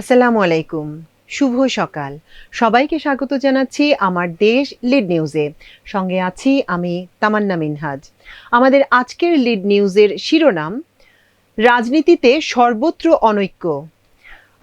আসসালামু আলাইকুম। শুভ সকাল। সবাইকে স্বাগত জানাচ্ছি আমার দেশ লিড নিউজে। সঙ্গে আছি আমি তামান্না মিনহাজ। আমাদের আজকের লিড নিউজের শিরোনাম, রাজনীতিতে সর্বত্র অনৈক্য।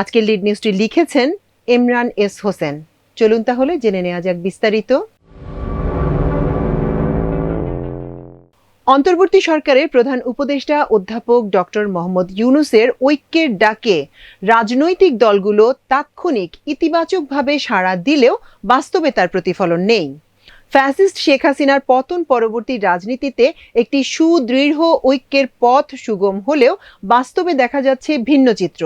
আজকের লিড নিউজটি লিখেছেন ইমরান এস হোসেন। চলুন তাহলে জেনে নেওয়া যাক বিস্তারিত। অন্তর্বর্তী সরকারের প্রধান উপদেষ্টা অধ্যাপক ডক্টর মোহাম্মদ ইউনুসের ঐক্যের ডাকে রাজনৈতিক দলগুলো তাৎক্ষণিক ইতিবাচকভাবে সাড়া দিলেও বাস্তবে তার প্রতিফলন নেই। ফ্যাসিস্ট শেখ হাসিনার পতন পরবর্তী রাজনীতিতে একটি সুদৃঢ় ঐক্যের পথ সুগম হলেও বাস্তবে দেখা যাচ্ছে ভিন্ন চিত্র।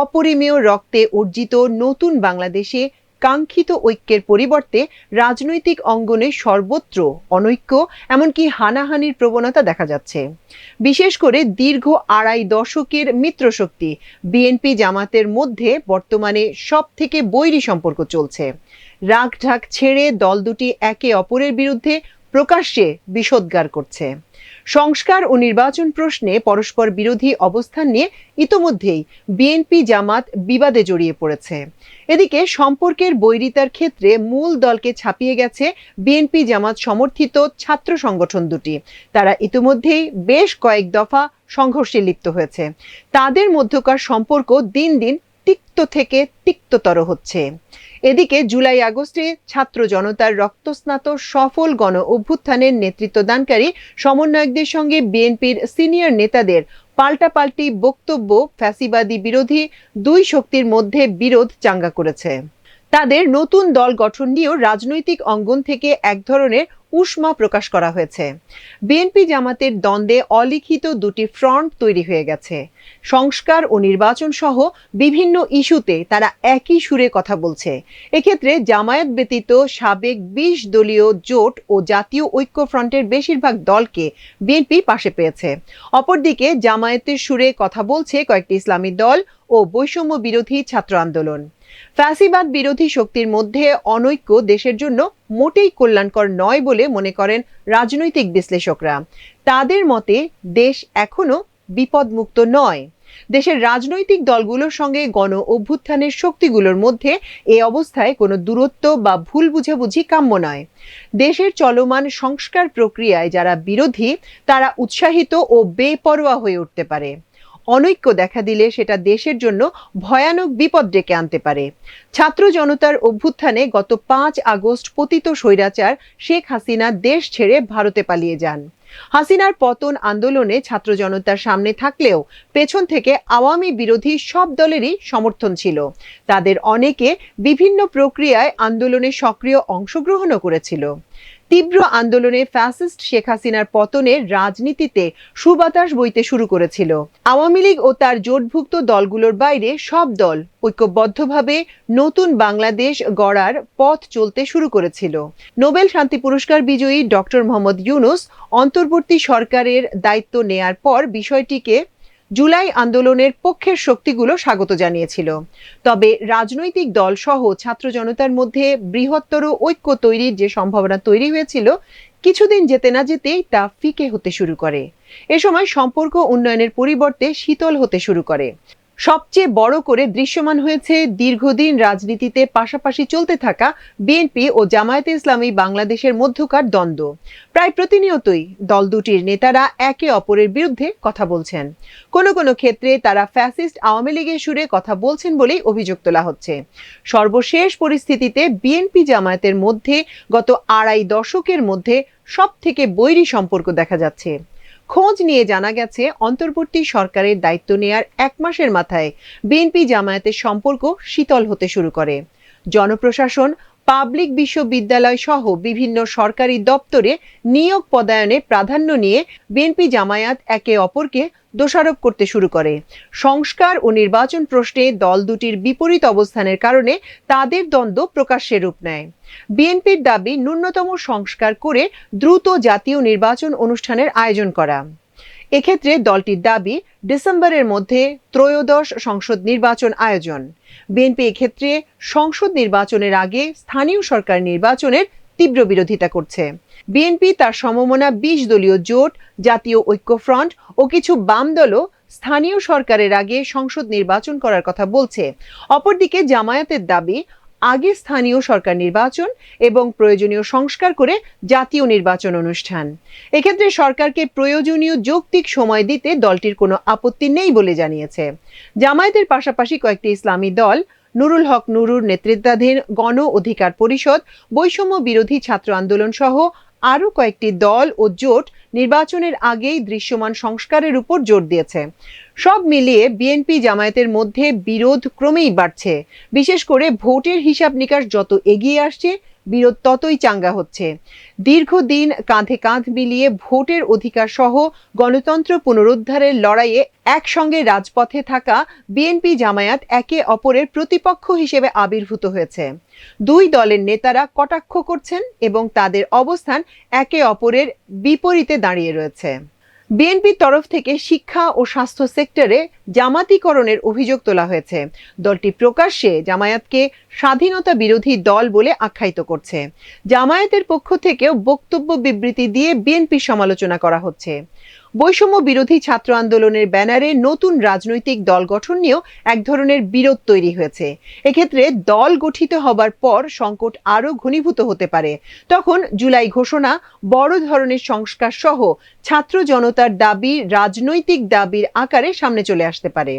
অপরিমেয় রক্তে অর্জিত নতুন বাংলাদেশে কাঙ্ক্ষিত ঐক্যের পরিবর্তে রাজনৈতিক অঙ্গনে সর্বত্র অনৈক্য, এমনকি হানাহানির প্রবণতা দেখা যাচ্ছে। বিশেষ করে দীর্ঘ আড়াই দশকের মিত্রশক্তি বিএনপি জামাতের মধ্যে বর্তমানে সব থেকে বৈরী সম্পর্ক চলছে। রাগ ঢাক ছেড়ে দল দুটি একে অপরের বিরুদ্ধে প্রকাশ্যে বিষোদ্গার করছে। সংস্কার ও নির্বাচন প্রশ্নে পরস্পর বিরোধী অবস্থান নিয়ে ইতোমধ্যেই বিএনপি জামাত বিবাদে জড়িয়ে পড়েছে। এদিকে সম্পর্কের বৈরিতার ক্ষেত্রে মূল দলকে ছাপিয়ে গেছে বিএনপি জামাত সমর্থিত ছাত্র সংগঠন দুটি। তারা ইতোমধ্যেই বেশ কয়েক দফা সংঘর্ষে লিপ্ত হয়েছে। তাদের মধ্যকার সম্পর্ক দিন দিন তিক্ত থেকে তিক্ততর হচ্ছে। এদিকে জুলাই আগস্টে ছাত্র জনতার রক্তস্নাত সফল গণ অভ্যুত্থানের নেতৃত্বদানকারী সমন্বয়কদের সঙ্গে বিএনপির সিনিয়র নেতাদের পাল্টাপাল্টি বক্তব্য ফ্যাসিবাদী বিরোধী দুই শক্তির মধ্যে বিরোধ চাঙ্গা করেছে। তাদের নতুন দল গঠন নিয়েও রাজনৈতিক অঙ্গন থেকে এক ধরনের উষ্মা প্রকাশ করা হয়েছে। বিএনপি জামাতের দ্বন্দ্বে অলিখিত দুটি ফ্রন্ট তৈরি হয়ে গেছে। সংস্কার ও নির্বাচন সহ বিভিন্ন ইস্যুতে তারা একই সুরে কথা বলছে। এক্ষেত্রে জামায়াত ব্যতীত সাবেক বিশ দলীয় জোট ও জাতীয় ঐক্য ফ্রন্টের বেশিরভাগ দলকে বিএনপি পাশে পেয়েছে। অপরদিকে জামায়াতের সুরে কথা বলছে কয়েকটি ইসলামী দল ও বৈষম্য বিরোধী ছাত্র আন্দোলন। ফ্যাসিবাদ বিরোধী শক্তির মধ্যে অনৈক্য দেশের জন্য মোটেই কল্যাণকর নয় বলে মনে করেন রাজনৈতিক বিশ্লেষকরা। তাদের মতে, দেশ এখনও বিপদমুক্ত নয়। দেশের রাজনৈতিক দলগুলোর সঙ্গে গণ অভ্যুত্থানের শক্তিগুলোর মধ্যে এ অবস্থায় কোনো দূরত্ব বা ভুল বুঝাবুঝি কাম্য নয়। দেশের চলমান সংস্কার প্রক্রিয়ায় যারা বিরোধী, তারা উৎসাহিত ও বেপরোয়া হয়ে উঠতে পারে। অনৈক্য দেখা দিলে সেটা দেশের জন্য ভয়ানক বিপদ ডেকে আনতে পারে। ছাত্র জনতার অভ্যুত্থানে গত পাঁচ আগস্ট পতিত স্বৈরাচার শেখ হাসিনা দেশ ছেড়ে ভারতে পালিয়ে যান। হাসিনার পতন আন্দোলনে ছাত্র জনতার সামনে থাকলেও পেছন থেকে আওয়ামী বিরোধী সব দলেরই সমর্থন ছিল। তাদের অনেকে বিভিন্ন প্রক্রিয়ায় আন্দোলনে সক্রিয় অংশগ্রহণও করেছিল। তীব্র আন্দোলনে ফ্যাসিস্ট শেখ হাসিনার পতনের রাজনীতিতে সুবাতাস বইতে শুরু করেছিল। আওয়ামী লীগ ও তার জোটভুক্ত দলগুলোর বাইরে সব দল ঐক্যবদ্ধভাবে নতুন বাংলাদেশ গড়ার পথ চলতে শুরু করেছিল। নোবেল শান্তি পুরস্কার বিজয়ী ডক্টর মোহাম্মদ ইউনুস অন্তর্বর্তী সরকারের দায়িত্ব নেয়ার পর বিষয়টিকে জুলাই আন্দোলনের পক্ষের শক্তিগুলো স্বাগত জানিয়েছিল। তবে রাজনৈতিক দল সহ ছাত্র জনতার মধ্যে বৃহত্তর ঐক্য তৈরির যে সম্ভাবনা তৈরি হয়েছিল, কিছুদিন যেতে না যেতেই তা ফিকে হতে শুরু করে। এ সময় সম্পর্ক উন্নয়নের পরিবর্তে শীতল হতে শুরু করে। সবচেয়ে বড় করে দৃশ্যমান হয়েছে দীর্ঘদিন রাজনীতিতে পাশাপাশি চলতে থাকা বিএনপি ও জামায়াতে ইসলামী বাংলাদেশের মধ্যকার দ্বন্দ্ব। প্রায় প্রতিনিয়তই দল দুটির নেতারা একে অপরের বিরুদ্ধে কথা বলছেন। কোনো কোনো ক্ষেত্রে তারা ফ্যাসিস্ট আওয়ামী লীগের সুরে কথা বলছেন বলেই অভিযোগ তোলা হচ্ছে। সর্বশেষ পরিস্থিতিতে বিএনপি জামায়াতের মধ্যে গত আড়াই দশকের মধ্যে সব থেকে বৈরী সম্পর্ক দেখা যাচ্ছে। খোঁজ নিয়ে জানা গেছে, অন্তর্বর্তী সরকারের দায়িত্ব নেয়ার এক মাসের মাথায় বিএনপি জামায়াতের সম্পর্ক শীতল হতে শুরু করে। জনপ্রশাসন, পাবলিক বিশ্ববিদ্যালয় সহ বিভিন্ন সরকারি দপ্তরে নিয়োগ পদায়নে প্রাধান্য নিয়ে বিএনপি জামায়াত একে অপরকে দোষারোপ করতে শুরু করে। সংস্কার ও নির্বাচন প্রশ্নে দল দুটির বিপরীত অবস্থানের কারণে তাদের দ্বন্দ্ব প্রকাশ্যে রূপ নেয়। বিএনপির দাবি ন্যূনতম সংস্কার করে দ্রুত জাতীয় নির্বাচন অনুষ্ঠানের আয়োজন করা। এক্ষেত্রে দলটির দাবি ডিসেম্বরের মধ্যে ত্রয়োদশ সংসদ নির্বাচন আয়োজন। বিএনপি এক্ষেত্রে সংসদ নির্বাচনের আগে স্থানীয় সরকার নির্বাচনের তীব্র বিরোধিতা করছে। বিএনপি তার সমমনা বিশ দলীয় জোট, জাতীয় ঐক্যফ্রন্ট ও কিছু বাম দলও স্থানীয় সরকারের আগে সংসদ নির্বাচন করার কথা বলছে। অপরদিকে জামায়াতের দাবি, আগে স্থানীয় সরকার নির্বাচন এবং প্রয়োজনীয় সংস্কার করে জাতীয় নির্বাচন অনুষ্ঠান। এক্ষেত্রে সরকারকে প্রয়োজনীয় যৌক্তিক সময় দিতে দলটির কোনো আপত্তি নেই বলে জানিয়েছে। জামায়াতের পাশাপাশি কয়েকটি ইসলামী দল, নুরুল হক নুরুর নেতৃত্বাধীন গণ অধিকার পরিষদ, বৈষম্য বিরোধী ছাত্র আন্দোলন সহ আরও কয়েকটি দল ও জোট নির্বাচনের আগেই দৃশ্যমান সংস্কারের উপর জোর দিয়েছে। সব মিলিয়ে বিএনপি জামায়াতের মধ্যে বিরোধ ক্রমেই বাড়ছে। বিশেষ করে ভোটের হিসাব নিকাশ যত এগিয়ে আসছে বিরোধ ততই চাঙ্গা হচ্ছে। দীর্ঘদিন কাঁধে কাঁধ মিলিয়ে ভোটের অধিকার সহ গণতন্ত্র পুনরুদ্ধারের লড়াইয়ে একসঙ্গে রাজপথে থাকা বিএনপি জামায়াত একে অপরের প্রতিপক্ষ হিসেবে আবির্ভূত হয়েছে। দুই দলের নেতারা কটাক্ষ করছেন এবং তাদের অবস্থান একে অপরের বিপরীতে দাঁড়িয়ে রয়েছে। বিএনপির তরফ থেকে শিক্ষা ও স্বাস্থ্য সেক্টরে জামাতিকরণের অভিযোগ তোলা হয়েছে। দলটি প্রকাশ্যে জামায়াতকে স্বাধীনতা বিরোধী দল বলে আখ্যায়িত করছে। জামায়াতের পক্ষ থেকেও বক্তব্য বিবৃতি দিয়ে বিএনপি সমালোচনা করা হচ্ছে। বৈষম্য বিরোধী ছাত্র আন্দোলনের ব্যানারে নতুন রাজনৈতিক দল গঠন নিয়েও এক ধরনের বিরোধ তৈরি হয়েছে। এক্ষেত্রে দল গঠিত হবার পর সংকট আরও ঘনীভূত হতে পারে। তখন জুলাই ঘোষণা, বড় ধরনের সংস্কার সহ ছাত্র জনতার দাবি, রাজনৈতিক দাবির আকারে সামনে চলে আসতে পারে।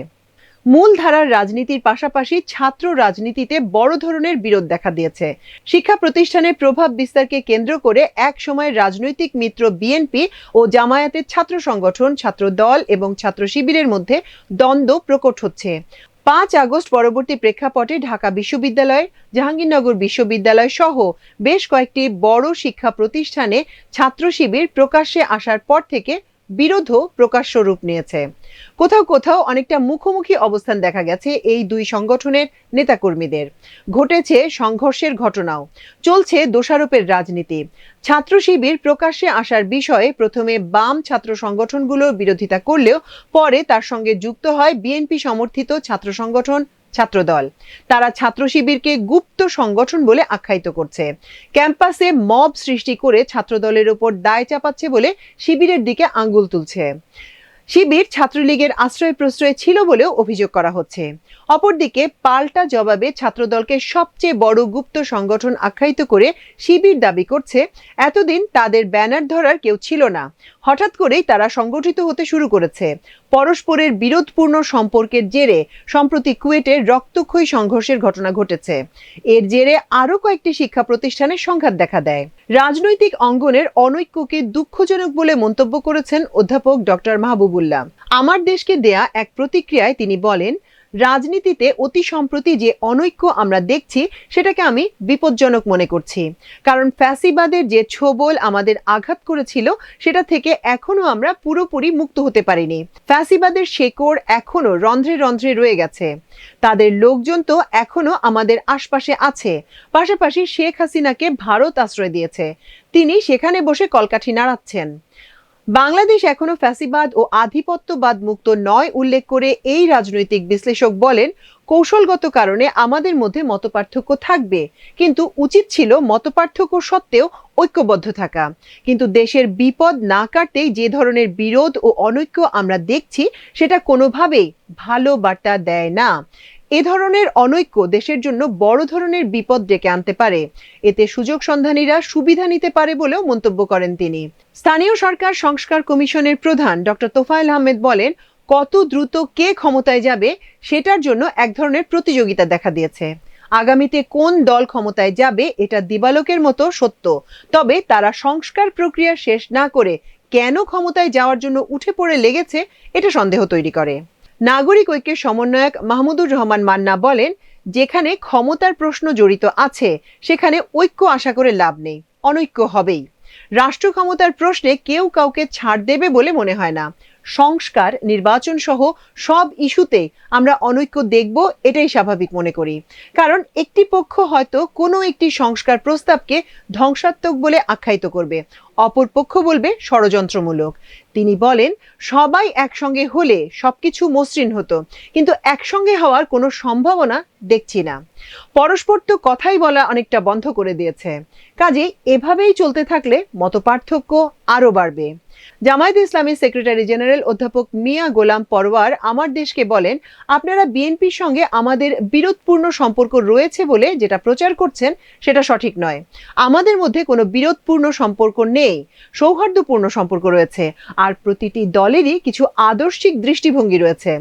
মূল ধারার রাজনীতির পাশাপাশি ছাত্র রাজনীতিতে বড় ধরনের বিরোধ দেখা দিয়েছে। শিক্ষা প্রতিষ্ঠানের প্রভাব বিস্তারকে কেন্দ্র করে এক সময়ের রাজনৈতিক মিত্র বিএনপি ও জামায়াতের ছাত্র সংগঠন, ছাত্র দল এবং ছাত্র শিবিরের মধ্যে দ্বন্দ্ব প্রকট হচ্ছে। পাঁচ আগস্ট পরবর্তী প্রেক্ষাপটে ঢাকা বিশ্ববিদ্যালয়, জাহাঙ্গীরনগর বিশ্ববিদ্যালয় সহ বেশ কয়েকটি বড় শিক্ষা প্রতিষ্ঠানে ছাত্র শিবির প্রকাশ্যে আসার পর থেকে বিরোধও প্রকাশ্য রূপ নিয়েছে। কোথাও কোথাও অনেকটা মুখোমুখি অবস্থান দেখা গেছে এই দুই সংগঠনের নেতাকর্মীদের। ঘটেছে সংঘর্ষের ঘটনাও। চলছে দোষারোপের রাজনীতি। ছাত্র শিবির প্রকাশ্যে আসার বিষয়ে প্রথমে বাম ছাত্র সংগঠনগুলোর বিরোধিতা করলেও পরে তার সঙ্গে যুক্ত হয় বিএনপি সমর্থিত ছাত্র সংগঠন ছাত্রদল। তারা ছাত্র শিবিরকে গুপ্ত সংগঠন বলে আখ্যায়িত করছে। ক্যাম্পাসে মব সৃষ্টি করে ছাত্রদলের ওপর দায় চাপাচ্ছে বলে শিবিরের দিকে আঙ্গুল তুলছে। শিবির ছাত্রলীগের আশ্রয় প্রশ্রয় ছিল বলেও অভিযোগ করা হচ্ছে। অপরদিকে পাল্টা জবাবে ছাত্রদলকে সবচেয়ে বড় গুপ্ত সংগঠন আখ্যায়িত করে শিবির দাবি করছে, এতদিন তাদের ব্যানার ধরার কেউ ছিল না। হঠাৎ করেই তারা সংগঠিত হতে শুরু করেছে। পরস্পরের বিরোধপূর্ণ সম্পর্কের জেরে, সম্প্রতি কুয়েটে রক্তক্ষয়ী সংঘর্ষের ঘটনা ঘটেছে। এর জেরে আরও কয়েকটি শিক্ষা প্রতিষ্ঠানে সংঘাত দেখা দেয়। রাজনৈতিক অঙ্গনের অনৈক্যকে দুঃখজনক বলে মন্তব্য করেছেন অধ্যাপক ডক্টর মাহবুবুল্লাহ। আমার দেশকে দেয়া এক প্রতিক্রিয়ায় তিনি বলেন রাজনীতিতে অতি সম্প্রতি যে অনৈক্য আমরা দেখছি, সেটাকে আমি বিপজ্জনক মনে করছি। কারণ ফ্যাসিবাদের যে ছোবল আমাদের আঘাত করেছিল, সেটা থেকে এখনও আমরা পুরোপুরি মুক্ত হতে পারিনি। ফ্যাসিবাদের শেকড় এখনও রন্ধ্রে রন্ধ্রে রয়ে গেছে। তাদের লোকজন তো এখনও আমাদের আশপাশে আছে। পাশাপাশি শেখ হাসিনাকে ভারত আশ্রয় দিয়েছে। তিনি সেখানে বসে কলকাঠি নাড়াচ্ছেন। বাংলাদেশ এখনও ফ্যাসিবাদ ও আধিপত্যবাদ মুক্ত নয় উল্লেখ করে এই রাজনৈতিক বিশ্লেষক বলেন, কৌশলগত কারণে আমাদের মধ্যে মতপার্থক্য থাকবে। কিন্তু উচিত ছিল মতপার্থক্য সত্ত্বেও ঐক্যবদ্ধ থাকা। কিন্তু দেশের বিপদ না কাটতেই যে ধরনের বিরোধ ও অনৈক্য আমরা দেখছি, সেটা কোনোভাবেই ভালো বার্তা দেয় না। এ ধরনের অনৈক্য দেশের জন্য বড় ধরনের বিপদ ডেকে আনতে পারে। এতে সুযোগ সন্ধানীরা সুবিধা নিতে পারে বলেও মন্তব্য করেন তিনি। স্থানীয় সরকার সংস্কার কমিশনের প্রধান ডক্টর তোফায়েল আহমেদ বলেন, কত দ্রুত কে ক্ষমতায় যাবে সেটার জন্য এক ধরনের প্রতিযোগিতা দেখা দিয়েছে। আগামীতে কোন দল ক্ষমতায় যাবে এটা দিবালোকের মতো সত্য। তবে তারা সংস্কার প্রক্রিয়া শেষ না করে কেন ক্ষমতায় যাওয়ার জন্য উঠে পড়ে লেগেছে এটা সন্দেহ তৈরি করে। নাগরিক ঐক্যের সমন্বয়ক মাহমুদুর রহমান মান্না বলেন, যেখানে ক্ষমতার প্রশ্ন জড়িত আছে, সেখানে ঐক্য আশা করে লাভ নেই, অনৈক্য হবেই। রাষ্ট্র ক্ষমতার প্রশ্নে কেউ কাউকে ছাড় দেবে বলে মনে হয় না। সংস্কার নির্বাচন সহ সব ইস্যুতে আমরা অনৈক্য দেখব, এটাই স্বাভাবিক মনে করি। কারণ একটি পক্ষ হয়তো কোনো একটি সংস্কার প্রস্তাবকে ধ্বংসাত্মক বলে আখ্যায়িত করবে। অপর পক্ষ বলবে ষড়যন্ত্রমূলক। তিনি বলেন, সবাই একসঙ্গে হলে সবকিছু মসৃণ হতো, কিন্তু একসঙ্গে হওয়ার কোনো সম্ভাবনা দেখছি না। পরস্পর তো কথাই বলা অনেকটা বন্ধ করে দিয়েছে। কাজে এভাবেই চলতে থাকলে মতপার্থক্য আরও বাড়বে। জামায়াত ইসলামীর সেক্রেটারি জেনারেল অধ্যাপক মিয়া গোলাম পরওয়ার আমার দেশকে বলেন, আপনারা বিএনপির সঙ্গে আমাদের বিরোধপূর্ণ সম্পর্ক রয়েছে বলে যেটা প্রচার করছেন সেটা সঠিক নয়। আমাদের মধ্যে কোনো বিরোধপূর্ণ সম্পর্ক নেই, সৌহার্দ্যপূর্ণ সম্পর্ক রয়েছে, আর প্রতিটি দলেরই কিছু আদর্শিক দৃষ্টিভঙ্গি রয়েছে।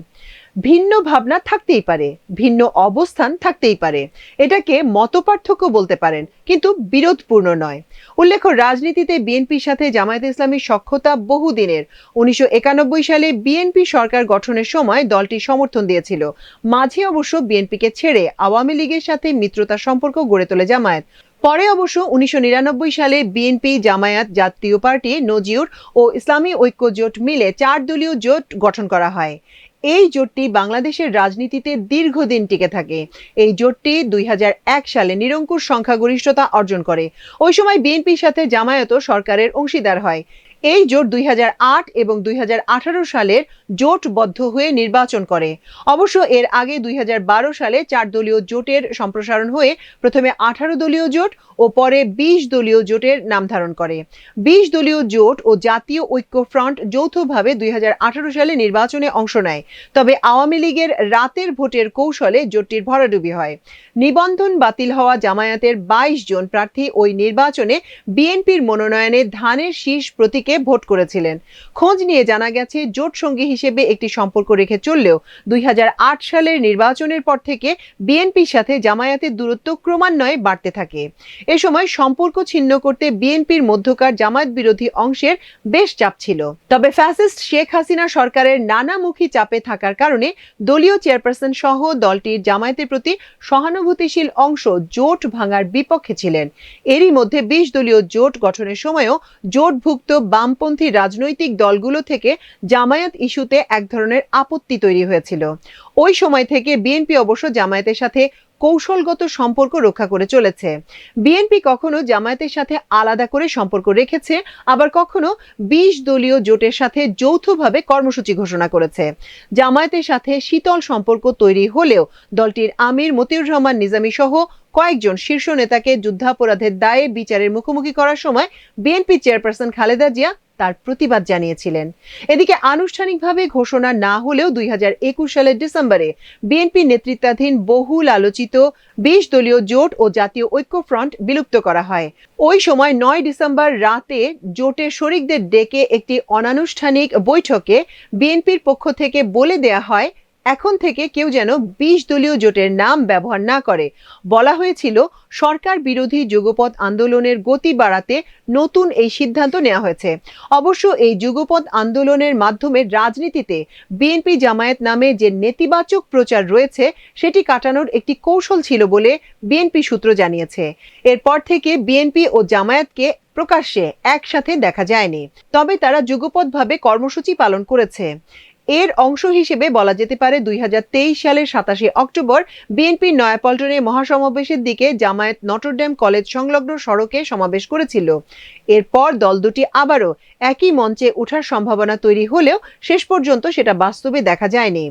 ভিন্ন ভাবনা থাকতেই পারে, ভিন্ন অবস্থান থাকতেই পারে। এটাকে মতপার্থক্য বলতে পারেন, কিন্তু বিরোধপূর্ণ নয়। উল্লেখ্য, রাজনীতিতে বিএনপির সাথে জামায়াত ইসলামীর সক্ষতা বহুদিনের। উনিশশো একানব্বই সালে বিএনপি সরকার গঠনের সময় দলটি সমর্থন দিয়েছিল। মাঝে অবশ্য বিএনপিকে ছেড়ে আওয়ামী লীগের সাথে মিত্রতা সম্পর্ক গড়ে তোলে জামায়াত। পরে অবশ্য উনিশশো নিরানব্বই সালে বিএনপি, জামায়াত জাতীয় পার্টি নজিউর ও ইসলামী ঐক্য জোট মিলে চার দলীয় জোট গঠন করা হয়। এই জোটটি বাংলাদেশের রাজনীতিতে দীর্ঘদিন টিকে থাকে। এই জোটটি দুই হাজার এক সালে নিরঙ্কুশ সংখ্যাগরিষ্ঠতা অর্জন করে। ওই সময় বিএনপির সাথে জামায়াতও সরকারের অংশীদার হয়। এই জোট দুই হাজার আট এবং দুই হাজার আঠারো সালের জোটবদ্ধ হয়ে নির্বাচন করে। অবশ্য এর আগে দুই হাজার বারো সালে চার দলীয় জোটের সম্প্রসারণ হয়ে প্রথমে আঠারো দলীয় জোট ও পরে বিশ দলীয় জোটের নাম ধারণ করে। বিশ দলীয় জোট ও জাতীয় ঐক্য ফ্রন্ট যৌথভাবে দুই হাজার আঠারো সালে নির্বাচনে অংশ নেয়। তবে আওয়ামী লীগের রাতের ভোটের কৌশলে জোটটির ভরাডুবি হয়। নিবন্ধন বাতিল হওয়া জামায়াতের বাইশ জন প্রার্থী ওই নির্বাচনে বিএনপির মনোনয়নে ধানের শীষ প্রতীকে ভোট করেছিলেন। খোঁজ নিয়ে জানা গেছে, জোট সঙ্গী হিসেবে একটি সম্পর্ক রেখে চললেও দুই সালের নির্বাচনের পর থেকে বিএনপির সাথে জামায়াতের দূরত্ব ক্রমান্বয়ে বাড়তে থাকে। এ সময় সম্পর্ক ছিন্ন করতে বিএনপির মধ্যকার জামায়াত বিরোধী অংশের বেশ চাপ ছিল। তবে ফ্যাসিস্ট শেখ হাসিনা সরকারের নানামুখী চাপে থাকার কারণে দলীয় চেয়ারপারসন সহ দলটির জামায়াতের প্রতি সহানুভূতিশীল অংশ জোট ভাঙার বিপক্ষে ছিলেন। এরই মধ্যে বিশ দলীয় জোট গঠনের সময়ও জোটভুক্ত বামপন্থী রাজনৈতিক দলগুলো থেকে জামায়াত ইস্যুতে এক ধরনের আপত্তি তৈরি হয়েছিল। ওই সময় থেকে বিএনপি অবশ্য জামায়াতের সাথে কৌশলগত সম্পর্ক রক্ষা করে চলেছে। বিএনপি কখনো জামায়াতের সাথে আলাদা করে সম্পর্ক রেখেছে, আবার কখনো বিশ দলীয় জোটের সাথে যৌথভাবে কর্মসূচি ঘোষণা করেছে। জামায়াতের সাথে শীতল সম্পর্ক তৈরি হলেও দলটির আমির মতিউর রহমান, নিজামী সহ কয়েকজন শীর্ষ নেতাকে যুদ্ধাপরাধের দায়ে বিচারের মুখোমুখি করার সময় বিএনপি চেয়ারপারসন খালেদা জিয়া তার প্রতিবাদ জানিয়েছিলেন। এদিকে আনুষ্ঠানিকভাবে ঘোষণা না হলেও দুই হাজার একুশ সালের ডিসেম্বরে বিএনপি নেতৃত্বাধীন বহুল আলোচিত বিশ দলীয় জোট ও জাতীয় ঐক্য ফ্রন্ট বিলুপ্ত করা হয়। ওই সময় নয় ডিসেম্বর রাতে জোটের শরিকদের ডেকে একটি অনানুষ্ঠানিক বৈঠকে বিএনপির পক্ষ থেকে বলে দেয়া হয় এখন থেকে কেউ যেন বিশ দলীয় জোটের নাম ব্যবহার না করে। বলা হয়েছিল, সরকার বিরোধী যুগপৎ আন্দোলনের গতি বাড়াতে নতুন এই সিদ্ধান্ত নেওয়া হয়েছে। অবশ্য এই যুগপৎ আন্দোলনের মাধ্যমে রাজনীতিতে বিএনপি জামায়াত নামে যে নেতিবাচক প্রচার রয়েছে, সেটি কাটানোর একটি কৌশল ছিল বলে বিএনপি সূত্র জানিয়েছে। এরপর থেকে বিএনপি ও জামায়াতকে প্রকাশ্যে একসাথে দেখা যায়নি। তবে তারা যুগপৎভাবে কর্মসূচি পালন করেছে। এর অংশ হিসেবে বলা যেতে পারে দুই হাজার তেইশ সালের সাতাশে অক্টোবর বিএনপি নয়াপল্টনে মহাসমাবেশের দিকে জামায়াত নটরডেম কলেজ সংলগ্ন সড়কে সমাবেশ করেছিল। এরপর দল দুটি আবারও একই মঞ্চে ওঠার সম্ভাবনা তৈরি হলেও শেষ পর্যন্ত সেটা বাস্তবে দেখা যায়নি।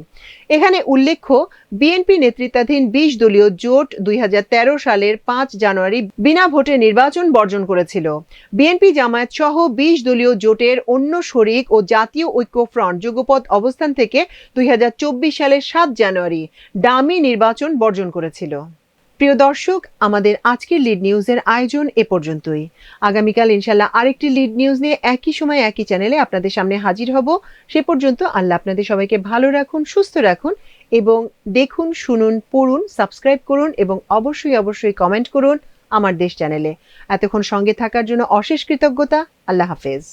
এখানে উল্লেখ্য, বিএনপি নেতৃত্বাধীন বিশ দলীয় জোট দুই হাজার তেরো সালের পাঁচ জানুয়ারি বিনা ভোটে নির্বাচন বর্জন করেছিল। বিএনপি জামায়াত সহ বিশ দলীয় জোটের অন্য শরিক ও জাতীয় ঐক্য ফ্রন্ট যুগপথ অবস্থান থেকে দুই সালের সাত জানুয়ারি ডামি নির্বাচন বর্জন করেছিল। প্রিয় দর্শক, আমাদের আজকের লিড নিউজের আয়োজন এ পর্যন্তই। আগামীকাল ইনশাল্লাহ আরেকটি লিড নিউজ নিয়ে একই সময় একই চ্যানেলে আপনাদের সামনে হাজির হব। সে পর্যন্ত আল্লাহ আপনাদের সবাইকে ভালো রাখুন, সুস্থ রাখুন এবং দেখুন, শুনুন, পড়ুন সাবস্ক্রাইব করুন এবং অবশ্যই অবশ্যই কমেন্ট করুন আমার দেশ চ্যানেলে এতক্ষণ সঙ্গে থাকার জন্য অশেষ কৃতজ্ঞতা। আল্লাহ হাফেজ।